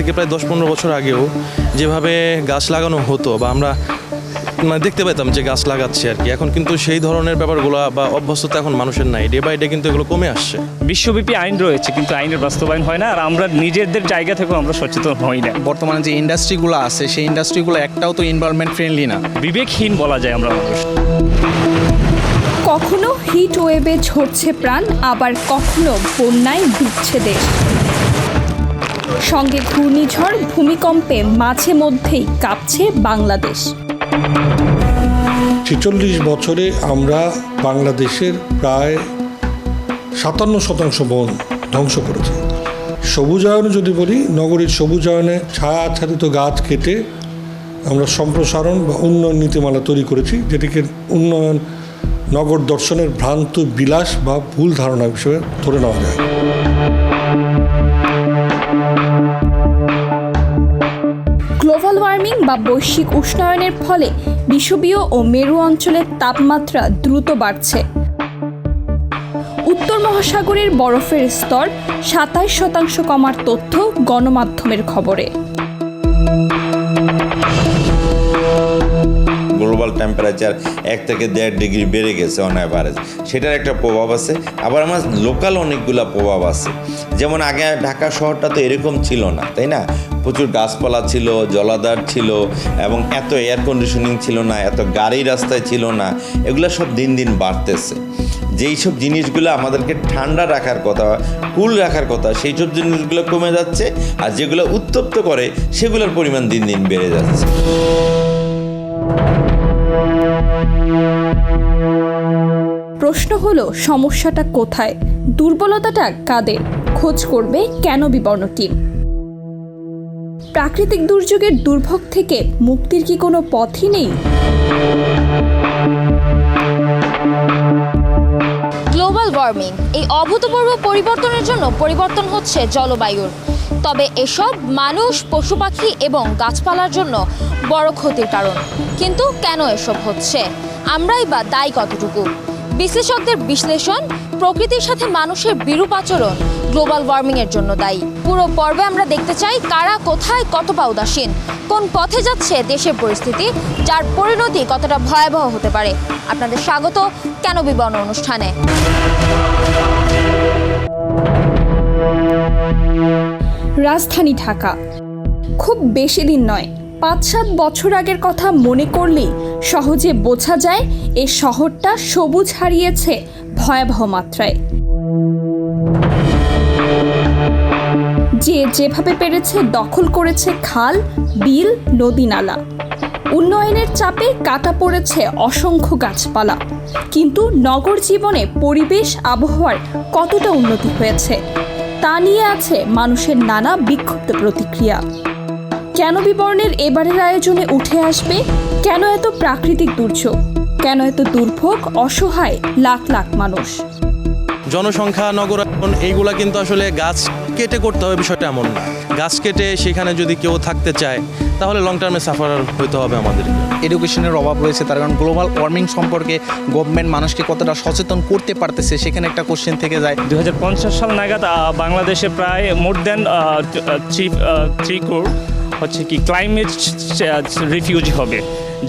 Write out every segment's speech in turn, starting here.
থেকে প্রায় দশ পনেরো বছর আগেও যেভাবে গাছ লাগানো হতো বা আমরা মানে দেখতে পেতাম যে গাছ লাগাচ্ছে আর কি এখন কিন্তু সেই ধরনের ব্যাপারগুলো বা অভ্যস্ততা এখন মানুষের নাই। ডে বাই ডে কিন্তু এগুলো কমে আসছে। বিশ্বব্যাপী আইন রয়েছে কিন্তু আইনের বাস্তবায়ন হয় না আর আমরা নিজেদের জায়গা থেকেও আমরা সচেতন হই না। বর্তমানে যে ইন্ডাস্ট্রিগুলো আছে সেই ইন্ডাস্ট্রিগুলো একটাও তো এনভায়রনমেন্ট ফ্রেন্ডলি না। বিবেকহীন বলা যায় আমরা মানুষ। কখনো হিট ওয়েভে ঝরছে প্রাণ আবার কখনো বন্যায় ডুবছে দেশ। সঙ্গে ঘূর্ণিঝড়, ভূমিকম্পে মাঝে মধ্যেই কাঁপছে বাংলাদেশ। ছেচল্লিশ বছরে আমরা বাংলাদেশের প্রায় সাতান্ন শতাংশ বন ধ্বংস করেছি। সবুজায়নে যদি বলি, নগরীর সবুজায়নে ছায়া আচ্ছাদিত গাছ কেটে আমরা সম্প্রসারণ বা উন্নয়ন নীতিমালা তৈরি করেছি, যেটিকে উন্নয়ন নগর দর্শনের ভ্রান্ত বিলাস বা ভুল ধারণা হিসেবে ধরে নেওয়া যায়। গ্লোবাল ওয়ার্মিং বা বৈশ্বিক উষ্ণায়নের ফলে বিষুবীয় ও মেরু অঞ্চলের তাপমাত্রা দ্রুত বাড়ছে। উত্তর মহাসাগরের বরফের স্তর সাতাশ শতাংশ কমার তথ্য গণমাধ্যমের খবরে। গ্লোবাল টেম্পারেচার এক থেকে দেড় ডিগ্রি বেড়ে গেছে অন অ্যাভারেজ সেটার একটা প্রভাব আছে। আবার আমার লোকাল অনেকগুলা প্রভাব আছে। যেমন আগে ঢাকা শহরটা তো এরকম ছিল না, তাই না? প্রচুর গাছপালা ছিল, জলাধার ছিল, এবং এত এয়ার কন্ডিশনিং ছিল না, এত গাড়ি রাস্তায় ছিল না, এগুলো সব দিন দিন বাড়তেছে। যেই সব জিনিসগুলো আমাদেরকে ঠান্ডা রাখার কথা কুল রাখার কথা, সেই সব জিনিসগুলো কমে যাচ্ছে, আর যেগুলো উত্তপ্ত করে, সেগুলোর পরিমাণ দিন দিন বেড়ে যাচ্ছে। প্রশ্ন হলো, সমস্যাটা কোথায়? দুর্বলতাটা কাদের? খোঁজ করবে কেন বিবর্ণ টিম? প্রাকৃতিক দুর্যোগের দুর্ভোগ থেকে মুক্তির কি কোনো পথই নেই? গ্লোবাল ওয়ার্মিং, এই অভূতপূর্ব পরিবর্তনের জন্য পরিবর্তন হচ্ছে জলবায়ুর। তবে এসব মানুষ, পশু পাখি এবং গাছপালার জন্য বড় ক্ষতির কারণ। কিন্তু কেন এসব হচ্ছে? আমরাই বা দায়ী কতটুকু? বিশ্লেষকদের বিশ্লেষণ, প্রকৃতির সাথে মানুষের বিরূপ আচরণ, গ্লোবাল ওয়ার্মিংয়ের জন্য দায়ী। পুরো পর্বে আমরা দেখতে চাই কারা কোথায় কতটা উদাসীন, কোন পথে যাচ্ছে দেশের পরিস্থিতি, যার পরিণতি কতটা ভয়াবহ হতে পারে। আপনাদের স্বাগত কেন বিবরণ অনুষ্ঠানে। রাজধানী ঢাকা। খুব বেশি দিন নয় পাঁচ সাত বছর আগের কথা মনে করলেই সহজে বোঝা যায়, এ শহরটা সবুজ হারিয়েছে ভয়াবহ মাত্রায়। যে যেভাবে পেরেছে দখল করেছে খাল, বিল, নদী নালা। উন্নয়নের চাপে কাটা পড়েছে অসংখ্য গাছপালা। কিন্তু নগর জীবনে পরিবেশ, আবহাওয়ার কতটা উন্নতি হয়েছে, তা নিয়ে আছে মানুষের নানা বিক্ষুব্ধ প্রতিক্রিয়া। কেন বিবরণের এবারের আয়োজনে উঠে আসবে? কেন এত প্রাকৃতিক দুর্যোগ? কেন এত দুর্ভোগ অসহায় লাখ লাখ মানুষ? জনসংখ্যা নগরায়ন এইগুলা কিন্তু আসলে গাছ কেটে করতে হবে বিষয়টা এমন না। গাছ কেটে সেখানে যদি কেউ থাকতে চায় তাহলে লং টার্মে সাফার হইতে হবে আমাদের। এডুকেশনের অভাব রয়েছে তার কারণ গ্লোবাল ওয়ার্মিং সম্পর্কে গভর্নমেন্ট মানুষকে কতটা সচেতন করতে পারতেছে সেখানে একটা কোশ্চেন থেকে যায়। দুই হাজার পঞ্চাশ সাল নাগাদ বাংলাদেশে প্রায় more than three three crore হচ্ছে কি ক্লাইমেট রিফিউজ হবে,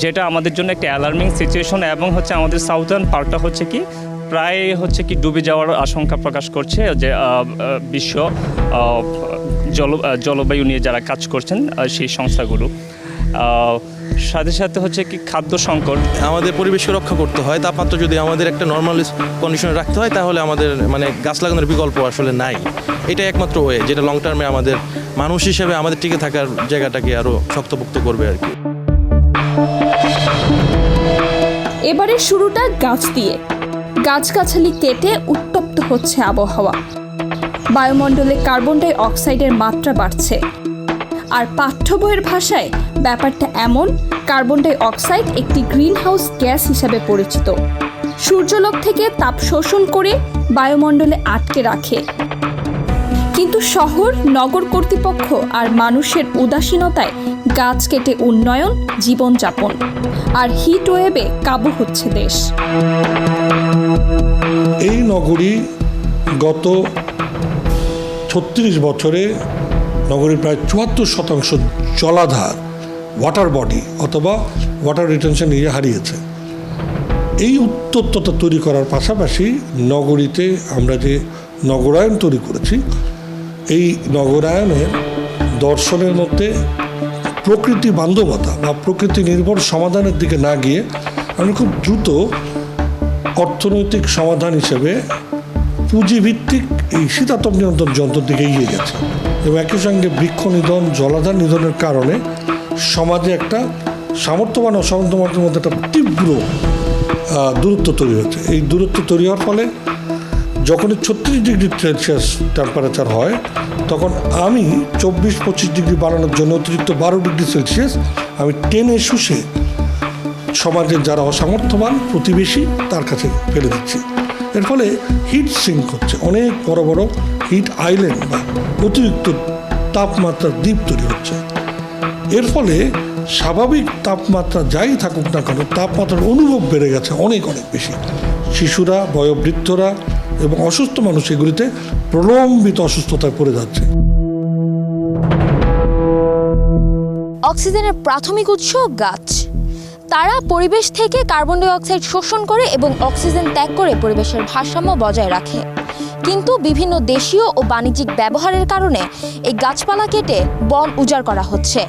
যেটা আমাদের জন্য একটা অ্যালার্মিং সিচুয়েশন এবং হচ্ছে আমাদের সাউথার্ন পার্টটা হচ্ছে কি, প্রায় হচ্ছে কি ডুবে যাওয়ার আশঙ্কা প্রকাশ করছে যে বিশ্ব জল জলবায়ু নিয়ে যারা কাজ করছেন সেই সংস্থাগুলো। সাথে সাথে হচ্ছে কি খাদ্য সংকট। আমাদের পরিবেশকে রক্ষা করতে হয়। তাপমাত্রা যদি আমাদের একটা নর্মাল কন্ডিশনে রাখতে হয় তাহলে আমাদের মানে গাছ লাগানোর বিকল্প আসলে নাই। এটা একমাত্র ওয়ে যেটা লং টার্মে আমাদের মানুষ হিসেবে আমাদের টিকে থাকার জায়গাটাকে আরও শক্তপোক্ত করবে আর কি। এবারে শুরুটা গাছ দিয়ে। গাছগাছালি কেটে উত্তপ্ত হচ্ছে আবহাওয়া। বায়ুমণ্ডলে কার্বন ডাই অক্সাইডের মাত্রা বাড়ছে। আর পাঠ্য বইয়ের ভাষায় ব্যাপারটা এমন, কার্বন ডাই অক্সাইড একটি গ্রিনহাউস গ্যাস হিসাবে পরিচিত। সূর্যলোক থেকে তাপ শোষণ করে বায়ুমণ্ডলে আটকে রাখে। কিন্তু শহর, নগর কর্তৃপক্ষ আর মানুষের উদাসীনতায় গাছ কেটে উন্নয়ন, জীবনযাপন আর হিট ওয়েভে কাবু হচ্ছে দেশ। এই নগরী গত ছত্রিশ বছরে নগরীর প্রায় চুয়াত্তর শতাংশ জলাধার ওয়াটার বডি অথবা ওয়াটার রিটেনশন এরিয়া হারিয়েছে। এই উত্তপ্ততা তৈরি করার পাশাপাশি নগরীতে আমরা যে নগরায়ন তৈরি করেছি, এই নগরায়নের দর্শনের মধ্যে প্রকৃতি বান্ধবতা বা প্রকৃতি নির্ভর সমাধানের দিকে না গিয়ে আমরা খুব দ্রুত অর্থনৈতিক সমাধান হিসেবে পুঁজিভিত্তিক এই শীতাতপ নিয়ন্ত্রণ যন্ত্রের দিকে এগিয়ে গেছে। এবং একই সঙ্গে বৃক্ষ নিধন, জলাধার নিধনের কারণে সমাজে একটা সামর্থ্যবান অসামর্থ্যবানের মধ্যে একটা তীব্র দূরত্ব তৈরি হচ্ছে এই দূরত্ব তৈরি হওয়ার ফলে যখনই ছত্রিশ ডিগ্রি সেলসিয়াস টেম্পারেচার হয়, তখন আমি চব্বিশ, পঁচিশ ডিগ্রি বাড়ানোর জন্য অতিরিক্ত বারো ডিগ্রি সেলসিয়াস আমি টেনে শুষে সমাজের যারা অসামর্থ্যবান প্রতিবেশী, তার কাছে ফেলে দিচ্ছি। এর ফলে হিট সিঙ্ক হচ্ছে। অনেক বড় বড় হিট আইল্যান্ড বা অতিরিক্ত তাপমাত্রার দ্বীপ তৈরি হচ্ছে। এর ফলে স্বাভাবিক তাপমাত্রা যাই থাকুক না কেন, তাপমাত্রার অনুভব বেড়ে গেছে অনেক অনেক বেশি। শিশুরা, বয়োবৃদ্ধরা এবং অসুস্থ মানুষ এগুলিতে প্রলম্বিত অসুস্থতায় পড়ে যাচ্ছে। অক্সিজেনের প্রাথমিক উৎস গাছ। তারা পরিবেশ থেকে কার্বন ডাই অক্সাইড শোষণ করে এবং অক্সিজেন ত্যাগ করে পরিবেশের ভারসাম্য বজায় রাখে। কিন্তু বিভিন্ন দেশীয় ও বাণিজ্যিক ব্যবহারের কারণে এই গাছপালা কেটে বন উজাড় করা হচ্ছে।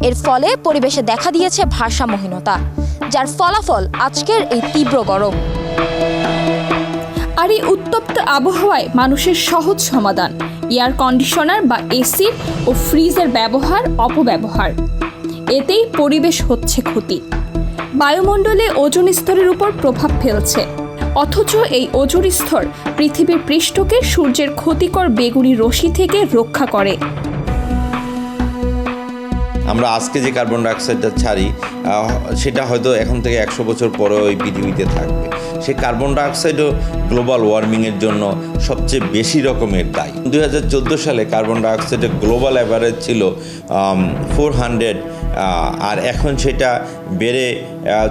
এর ফলে পরিবেশে দেখা দিয়েছে ভারসাম্যহীনতা, যার ফলাফল আজকের এই তীব্র গরম। আর এই উত্তপ্ত আবহাওয়ায় মানুষের সহজ সমাধান, এয়ার কন্ডিশনার বা এসি ও ফ্রিজের ব্যবহার অপব্যবহার। এতেই পরিবেশ হচ্ছে ক্ষতি। বায়ুমণ্ডলে ওজন স্তরের উপর প্রভাব ফেলছে। অথচ এই ওজন স্তর পৃথিবীর পৃষ্ঠকে সূর্যের ক্ষতিকর বেগুনি রশ্মি থেকে রক্ষা করে। আমরা আজকে যে কার্বন ডাইঅক্সাইডটা ছাড়ি সেটা হয়তো এখন থেকে একশো বছর পরেও ওই পৃথিবীতে থাকবে। সেই কার্বন ডাইঅক্সাইডও গ্লোবাল ওয়ার্মিংয়ের জন্য সবচেয়ে বেশি রকমের দায়ী। দুই হাজার চোদ্দ সালে কার্বন ডাইঅক্সাইডের গ্লোবাল অ্যাভারেজ ছিল ফোর হান্ড্রেড আর এখন সেটা বেড়ে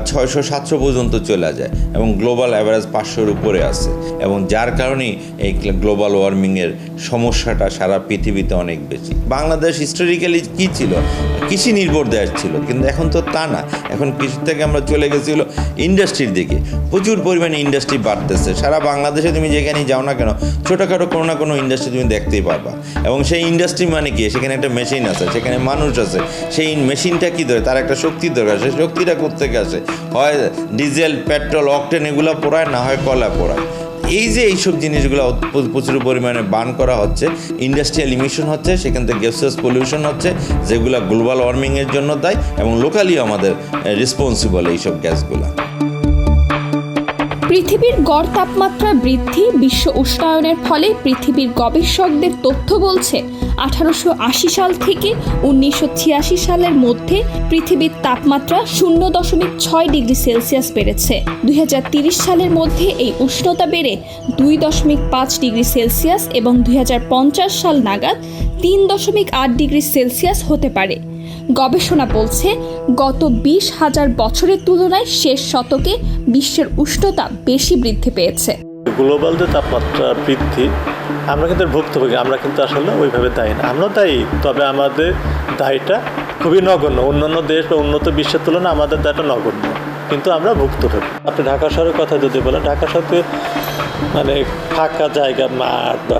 ছয়শো, সাতশো পর্যন্ত চলে যায় এবং গ্লোবাল অ্যাভারেজ পাঁচশোর উপরে আছে এবং যার কারণেই এই গ্লোবাল ওয়ার্মিংয়ের সমস্যাটা সারা পৃথিবীতে অনেক বেশি। বাংলাদেশ হিস্টোরিক্যালি কী ছিল? কৃষি নির্ভর দেশ ছিল, কিন্তু এখন তো তা না। এখন কৃষি থেকে আমরা চলে গেছি হলো ইন্ডাস্ট্রির দিকে। প্রচুর পরিমাণে ইন্ডাস্ট্রি বাড়তেছে। সারা বাংলাদেশে তুমি যেখানেই যাও না কেন, ছোটোখাটো কোনো না কোনো ইন্ডাস্ট্রি তুমি দেখতেই পারবা এবং সেই ইন্ডাস্ট্রি মানে কি? সেখানে একটা মেশিন আছে, সেখানে মানুষ আছে। সেই মেশিনটা কী ধরে? তার একটা শক্তি দরকার। সেই শক্তিটা কোথেকে আসে? হয় ডিজেল, পেট্রোল, অকটেন এগুলো পোড়ায়, না হয় কলা পোড়ায়? এই যে এইসব জিনিসগুলো প্র- প্রচুর পরিমাণে বান করা হচ্ছে ইন্ডাস্ট্রিয়াল ইমিশন হচ্ছে, সেখান থেকে গ্যাসেস পলিউশন হচ্ছে, যেগুলো গ্লোবাল ওয়ার্মিংয়ের জন্য দেয় এবং লোকালি আমাদের রেসপন্সিবল এইসব গ্যাসগুলো পৃথিবীর গড় তাপমাত্রা বৃদ্ধি বিশ্ব উষ্ণায়নের ফলে পৃথিবীর গবেষকদের তথ্য বলছে, আঠারোশো আশি সাল থেকে উনিশশো ছিয়াশি সালের মধ্যে পৃথিবীর তাপমাত্রা শূন্য দশমিক ছয় ডিগ্রি সেলসিয়াস বেড়েছে। দুই সালের মধ্যে এই উষ্ণতা বেড়ে দুই দশমিক পাঁচ ডিগ্রি সেলসিয়াস এবং দু হাজার পঞ্চাশ সাল নাগাদ তিন দশমিক আট ডিগ্রি সেলসিয়াস হতে পারে। গবেষণা বলছে, গত বিশ হাজার বছরের তুলনায় শেষ শতকে বিশ্বের উষ্ণতা বেশি বৃদ্ধি পেয়েছে। গ্লোবাল যে তাপমাত্রা বৃদ্ধি, আমরা কিন্তু ভুক্তভোগী, আমরা কিন্তু আসলে ওইভাবে দায়ী না। আমরা দায়ী, তবে আমাদের দায়টা খুবই নগণ্য। অন্যান্য দেশ বা উন্নত বিশ্বের তুলনায় আমাদের দায়টা নগণ্য। কিন্তু আমরা ভুক্তভোগী আপনি ঢাকা শহরের কথা যদি বলেন, ঢাকা শহরে মানে ফাঁকা জায়গা, মাঠ বা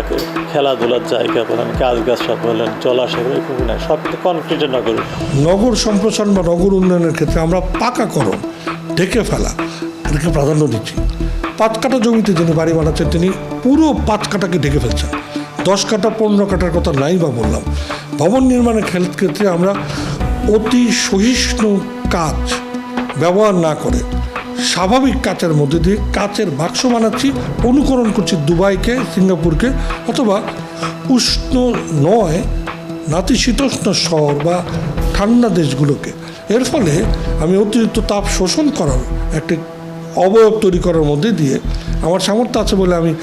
খেলাধুলার জায়গা বলেন গাছ গাছরা বলেন, জলাশয় এরকম না, সব কনক্রিটের নগরী। নগর সম্প্রসারণ বা নগর উন্নয়নের ক্ষেত্রে আমরা পাকা পাকাকরণ ঢেকে ফেলা, এটাকে প্রাধান্য দিচ্ছি। পাঁচ কাটা জমিতে যিনি বাড়ি বানাচ্ছেন, তিনি পুরো পাঁচ কাটাকে ঢেকে ফেলছেন। দশ কাটা, পনেরো কাটার কথা নাই বা বললাম। ভবন নির্মাণের ক্ষেত্রে আমরা অতি সহিষ্ণু কাজ ব্যবহার না করে। স্বাভাবিক কাচের মধ্যে দিয়ে কাচের বাক্স বানাচ্ছি, অনুকরণ করছি দুবাইকে, সিঙ্গাপুরকে, অথবা উষ্ণ নয়, নাতিশীতোষ্ণ শহর বা ঠান্ডা দেশগুলোকে। এর ফলে আমি অতিরিক্ত তাপ শোষণ করার একটি অবয়ব তৈরি করার মধ্যে দিয়ে আমার সামর্থ্য আছে বলে আমি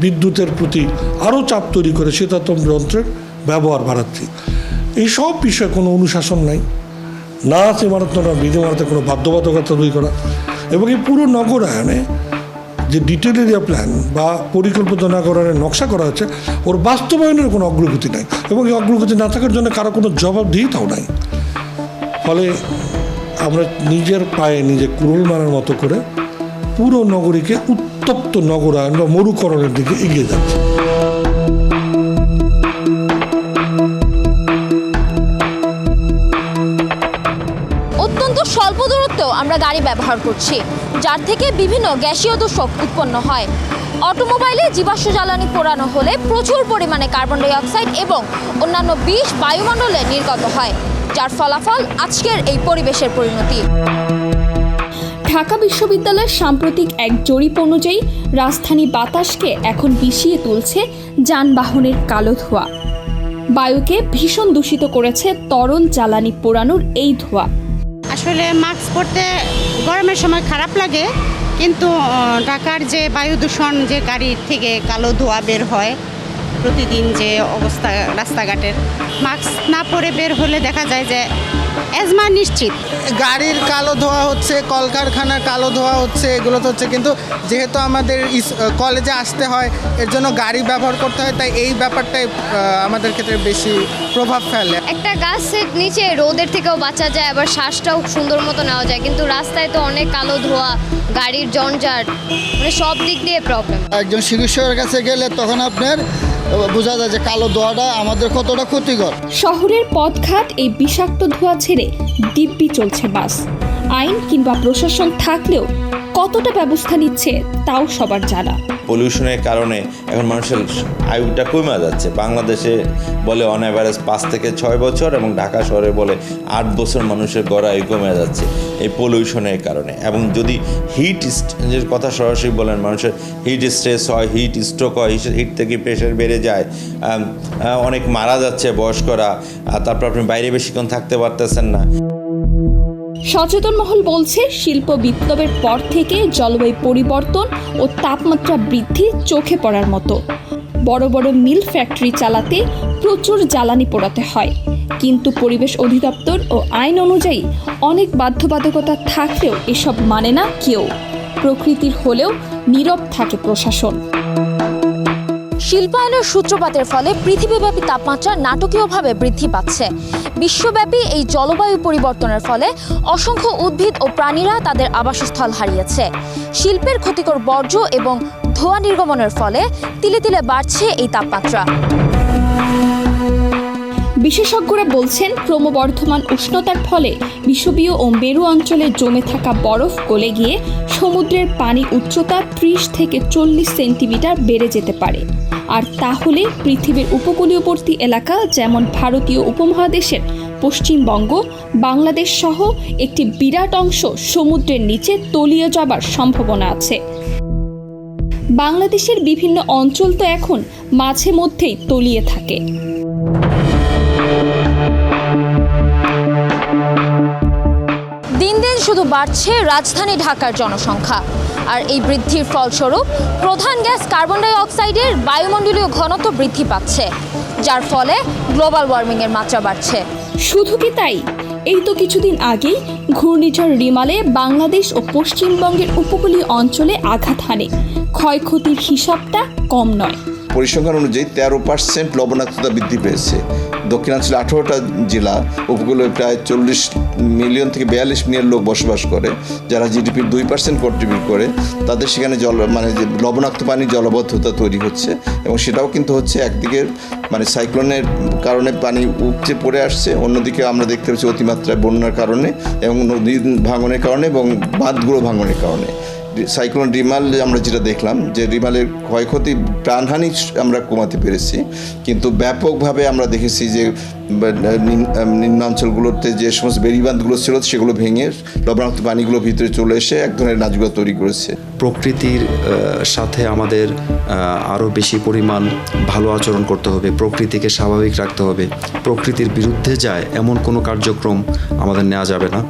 বিদ্যুতের প্রতি আরও চাপ তৈরি করে শীতাতম যন্ত্রের ব্যবহার বাড়াচ্ছি। এই সব বিষয়ে কোনো অনুশাসন নাই। না আছে না, বিধি মারাতে কোনো বাধ্যবাধকতা তৈরি করা। এবং এই পুরো নগরায়নে যে ডিটেল এরিয়া প্ল্যান বা পরিকল্পনাকরণের নকশা করা হচ্ছে, ওর বাস্তবায়নের কোনো অগ্রগতি নাই। এবং এই অগ্রগতি না থাকার জন্য কারও কোনো জবাব জবাবদিহিতাও নাই। ফলে আমরা নিজের পায়ে নিজে কুরুল মারার মতো করে পুরো নগরীকে উত্তপ্ত নগরায়ন বা মরুকরণের দিকে এগিয়ে যাচ্ছে। আমরা গাড়ি ব্যবহার করছি, যার থেকে বিভিন্ন গ্যাসীয় দূষক উৎপন্ন হয়। অটোমোবাইলে জীবাশ্ম জ্বালানি পোড়ানো হলে প্রচুর পরিমাণে কার্বন ডাই অক্সাইড এবং অন্যান্য বিষ বায়ুমণ্ডলে নির্গত হয়, যার ফলাফল আজকের এই পরিবেশের পরিণতি। ঢাকা বিশ্ববিদ্যালয়ের সাম্প্রতিক এক জরিপ অনুযায়ী, রাজধানী বাতাসকে এখন বিষিয়ে তুলছে যানবাহনের কালো ধোঁয়া। বায়ুকে ভীষণ দূষিত করেছে তরল জ্বালানি পোড়ানোর এই ধোঁয়া। আসলে মাস্ক পরতে গরমের সময় খারাপ লাগে, কিন্তু ঢাকার যে বায়ু দূষণ, যে গাড়ির থেকে কালো ধোয়া বের হয়, প্রতিদিন যে অবস্থা রাস্তাঘাটের, মাস্ক না পরে বের হলে দেখা যায় যে অ্যাজমা নিশ্চিত। গাড়ির কালো ধোয়া হচ্ছে কলকারখানার কালো ধোয়া হচ্ছে এগুলো তো হচ্ছে কিন্তু যেহেতু আমাদের কলেজে আসতে হয় এর জন্য গাড়ি ব্যবহার করতে হয় তাই এই ব্যাপারটাই আমাদের ক্ষেত্রে বেশি প্রভাব ফেলে। একটা গাছের নিচে রোদের থেকেও বাঁচা যায় আবার শ্বাসটাও সুন্দর মতো নেওয়া যায় কিন্তু রাস্তায় তো অনেক কালো ধোয়া গাড়ির জঞ্জাট মানে সব দিক দিয়ে প্রবলেম একজন চিকিৎসকের কাছে গেলে তখন আপনার বোঝা যায় যে কালো ধোয়াটা আমাদের কতটা ক্ষতিকর। শহরের পথঘাট এই বিষাক্ত ধোঁয়া ছেড়ে দিব্যি চলছে বাস। আইন কিংবা প্রশাসন থাকলেও কতটা ব্যবস্থা নিচ্ছে তাও সবার জানা। পলিউশনের কারণে এখন মানুষের আয়ুটা কমে যাচ্ছে। বাংলাদেশে বলে অন অ্যাভারেজ পাঁচ থেকে ছয় বছর এবং ঢাকা শহরে বলে আট বছর মানুষের গড় আয়ু কমে যাচ্ছে এই পলিউশনের কারণে। এবং যদি হিট এর কথা সরাসরি বলেন, মানুষের হিট স্ট্রেস হয় হিট স্ট্রোক হয় হিট থেকে প্রেশার বেড়ে যায় অনেক মারা যাচ্ছে বয়স্করা তারপর আপনি বাইরে বেশিক্ষণ থাকতে পারতেছেন না। সচেতন মহল বলছে, শিল্প বিপ্লবের পর থেকে জলবায়ু পরিবর্তন ও তাপমাত্রা বৃদ্ধি চোখে পড়ার মতো। বড় বড় মিল ফ্যাক্টরি চালাতে প্রচুর জ্বালানি পোড়াতে হয়। কিন্তু পরিবেশ অধিদপ্তর ও আইন অনুযায়ী অনেক বাধ্যবাধকতা থাকলেও এসব মানে না কেউ। প্রকৃতির হলেও নীরব থাকে প্রশাসন। শিল্পায়নের সূত্রপাতের ফলে পৃথিবীব্যাপী তাপমাত্রা নাটকীয়ভাবে বৃদ্ধি পাচ্ছে। বিশ্বব্যাপী এই জলবায়ু পরিবর্তনের ফলে অসংখ্য উদ্ভিদ ও প্রাণীরা তাদের আবাসস্থল হারিয়েছে। শিল্পের ক্ষতিকর বর্জ্য এবং ধোঁয়া নির্গমনের ফলে তিলে তিলে বাড়ছে এই তাপমাত্রা। বিশেষজ্ঞরা বলছেন, ক্রমবর্ধমান উষ্ণতার ফলে বিষুবীয় ও মেরু অঞ্চলে জমে থাকা বরফ গলে গিয়ে সমুদ্রের পানি উচ্চতা ত্রিশ থেকে চল্লিশ সেন্টিমিটার বেড়ে যেতে পারে। আর তাহলে পৃথিবীর উপকূলীয়বর্তী এলাকা যেমন ভারতীয় উপমহাদেশের পশ্চিমবঙ্গ, বাংলাদেশ সহ একটি বিরাট অংশ সমুদ্রের নিচে তলিয়ে যাবার সম্ভাবনা আছে। বাংলাদেশের বিভিন্ন অঞ্চল তো এখন মাঝে মধ্যেই তলিয়ে থাকে। দিন দিন শুধু বাড়ছে রাজধানী ঢাকার জনসংখ্যা। আর এই বৃদ্ধির ফলস্বরূপ প্রধান গ্যাস কার্বন ডাই অক্সাইডের বায়ুমণ্ডলীয় ঘনত্ব বৃদ্ধি পাচ্ছে, যার ফলে গ্লোবাল ওয়ার্মিংয়ের মাত্রা বাড়ছে। শুধু কি তাই? এই তো কিছুদিন আগেই ঘূর্ণিঝড় রিমালে বাংলাদেশ ও পশ্চিমবঙ্গের উপকূলীয় অঞ্চলে আঘাত হানে। ক্ষয়ক্ষতির হিসাবটা কম নয়। পরিসংখ্যান অনুযায়ী তেরো পার্সেন্ট লবণাক্ততা বৃদ্ধি পেয়েছে। দক্ষিণাঞ্চলে আঠারোটা জেলা উপকূলে প্রায় চল্লিশ মিলিয়ন থেকে বিয়াল্লিশ মিলিয়ন লোক বসবাস করে, যারা জিডিপির দুই পার্সেন্ট কন্ট্রিবিউট করে। তাদের সেখানে জল মানে যে লবণাক্ত পানি জলবদ্ধতা তৈরি হচ্ছে এবং সেটাও কিন্তু হচ্ছে একদিকে মানে সাইক্লোনের কারণে পানি উপচে পড়ে আসছে, অন্যদিকে আমরা দেখতে পাচ্ছি অতিমাত্রায় বন্যার কারণে এবং নদী ভাঙনের কারণে এবং বাঁধগুলো ভাঙনের কারণে। সাইক্লোন রিমাল আমরা যেটা দেখলাম, যে রিমালের ক্ষয়ক্ষতি, প্রাণহানি আমরা কমাতে পেরেছি। কিন্তু ব্যাপকভাবে আমরা দেখেছি যে নিম্নাঞ্চলগুলোতে যে সমস্ত বেড়িবাঁধগুলো ছিল, সেগুলো ভেঙে লবণাক্ত পানিগুলো ভিতরে চলে এসে এক ধরনের নাচগুলো তৈরি করেছে। প্রকৃতির সাথে আমাদের আরও বেশি পরিমাণ ভালো আচরণ করতে হবে, প্রকৃতিকে স্বাভাবিক রাখতে হবে। প্রকৃতির বিরুদ্ধে যায় এমন কোনো কার্যক্রম আমাদের নেওয়া যাবে না।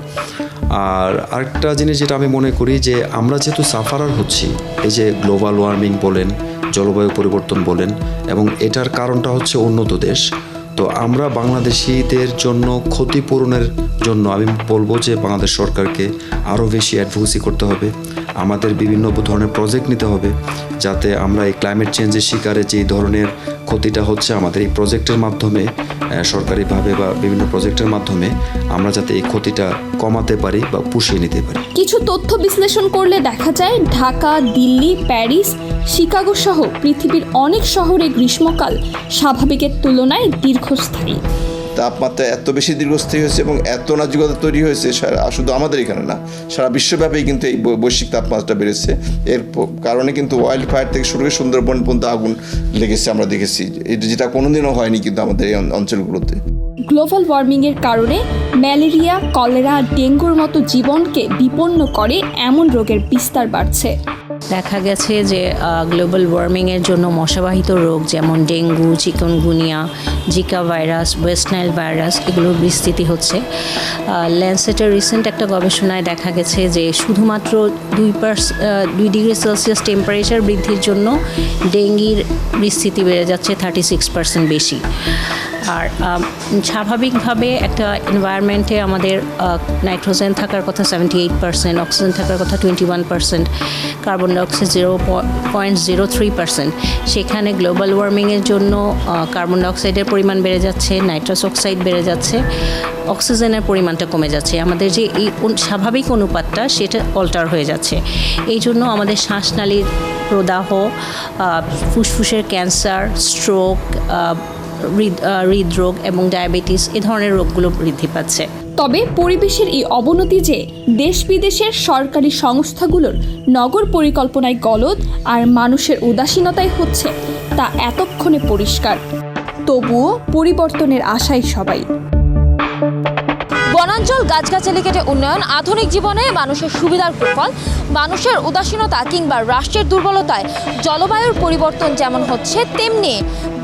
আর আরেকটা জিনিস যেটা আমি মনে করি যে আমরা যেহেতু সাফারার হচ্ছি, এই যে গ্লোবাল ওয়ার্মিং বলেন, জলবায়ু পরিবর্তন বলেন, এবং এটার কারণটা হচ্ছে উন্নত দেশ, তো আমরা বাংলাদেশিদের জন্য ক্ষতিপূরণের জন্য আমি বলব যে বাংলাদেশ সরকারকে আরও বেশি অ্যাডভোকেসি করতে হবে। আমাদের বিভিন্ন ধরনের প্রজেক্ট নিতে হবে যাতে আমরা এই ক্লাইমেট চেঞ্জের শিকারে যে ধরনের ক্ষতিটা হচ্ছে আমাদের এই প্রজেক্টের মাধ্যমে সরকারিভাবে বা বিভিন্ন প্রজেক্টের মাধ্যমে আমরা যাতে এই ক্ষতিটা কমাতে পারি বা পুষিয়ে নিতে পারি। কিছু তথ্য বিশ্লেষণ করলে দেখা যায় ঢাকা, দিল্লি, প্যারিস, শিকাগো সহ পৃথিবীর অনেক শহরে গ্রীষ্মকাল স্বাভাবিকের তুলনায় দীর্ঘস্থায়ী। তাপমাত্রা এত বেশি দীর্ঘস্থায়ী হয়েছে এবং এত নাজুকতা তৈরি হয়েছে শুধু আমাদের এখানে না, সারা বিশ্বব্যাপী কিন্তু এই বৈশ্বিক তাপমাত্রা বেড়েছে। এর কারণে কিন্তু ওয়াইল্ড ফায়ার থেকে শুরু করে সুন্দরবন পর্যন্ত আগুন লেগেছে আমরা দেখেছি। এটা যেটা কোনোদিনও হয়নি কিন্তু আমাদের এই অঞ্চলগুলোতে। গ্লোবাল ওয়ার্মিংয়ের কারণে ম্যালেরিয়া, কলেরা ডেঙ্গুর মতো জীবনকে বিপন্ন করে এমন রোগের বিস্তার বাড়ছে। দেখা গেছে যে গ্লোবাল ওয়ার্মিংয়ের জন্য মশাবাহিত রোগ যেমন dengue, chikungunya, Zika virus West Nile virus, এগুলোর বিস্তৃতি হচ্ছে। ল্যান্সেটের রিসেন্ট একটা গবেষণায় দেখা গেছে যে, শুধুমাত্র দুই পার্স দুই ডিগ্রি সেলসিয়াস টেম্পারেচার বৃদ্ধির জন্য ডেঙ্গির বিস্তৃতি বেড়ে যাচ্ছে থার্টি সিক্স পার্সেন্ট বেশি। আর স্বাভাবিকভাবে একটা এনভায়রনমেন্টে আমাদের নাইট্রোজেন থাকার কথা সেভেন্টি এইট পার্সেন্ট অক্সিজেন থাকার কথা twenty one percent carbon dioxide zero point zero three percent সেখানে গ্লোবাল ওয়ার্মিংয়ের জন্য কার্বন ডাইঅক্সাইডের পরিমাণ বেড়ে যাচ্ছে নাইট্রাস অক্সাইড বেড়ে যাচ্ছে অক্সিজেনের পরিমাণটা কমে যাচ্ছে। আমাদের যে এই স্বাভাবিক অনুপাতটা সেটা অল্টার হয়ে যাচ্ছে। এই জন্য আমাদের শ্বাসনালীর প্রদাহ ফুসফুসের ক্যান্সার স্ট্রোক হৃদরোগ এবং ডায়াবেটিস এ ধরনের রোগগুলো বৃদ্ধি পাচ্ছে। তবে পরিবেশের এই অবনতি যে দেশ বিদেশের সরকারি সংস্থাগুলোর নগর পরিকল্পনায় গলদ আর মানুষের উদাসীনতাই হচ্ছে তা এতক্ষণে পরিষ্কার। তবুও পরিবর্তনের আশাই সবাই। বনাঞ্চল গাছগাছালি কেটে উন্নয়ন, আধুনিক জীবনে মানুষের সুবিধার কুফল মানুষের উদাসীনতা কিংবা রাষ্ট্রের দুর্বলতায় জলবায়ুর পরিবর্তন যেমন হচ্ছে, তেমনি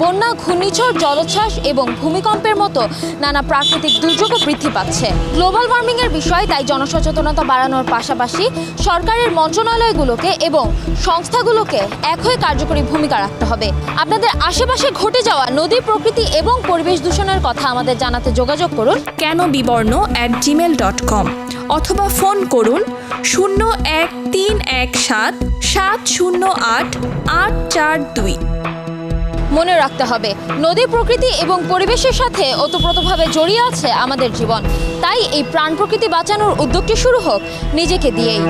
বন্যা, ঘূর্ণিঝড়, জলোচ্ছ্বাস এবং ভূমিকম্পের মতো নানা প্রাকৃতিক দুর্যোগও বৃদ্ধি পাচ্ছে। গ্লোবাল ওয়ার্মিংয়ের বিষয়ে, তাই জনসচেতনতা বাড়ানোর পাশাপাশি সরকারের মন্ত্রণালয়গুলোকে এবং সংস্থাগুলোকে এক হয়ে কার্যকরী ভূমিকা রাখতে হবে। আপনাদের আশেপাশে ঘটে যাওয়া নদী, প্রকৃতি এবং পরিবেশ দূষণের কথা আমাদের জানাতে যোগাযোগ করুন। কেন বিবর্ণ? অ্যাট জিমেল ডট কম অথবা ফোন করুন শূন্য এক তিন এক সাত সাত শূন্য আট আট চার দুই মনে রাখতে হবে, নদী প্রকৃতি এবং পরিবেশের সাথে ওতপ্রোতভাবে জড়িয়ে আছে আমাদের জীবন। তাই এই প্রাণ প্রকৃতি বাঁচানোর উদ্যোগটি শুরু হোক, নিজেকে দিয়েই।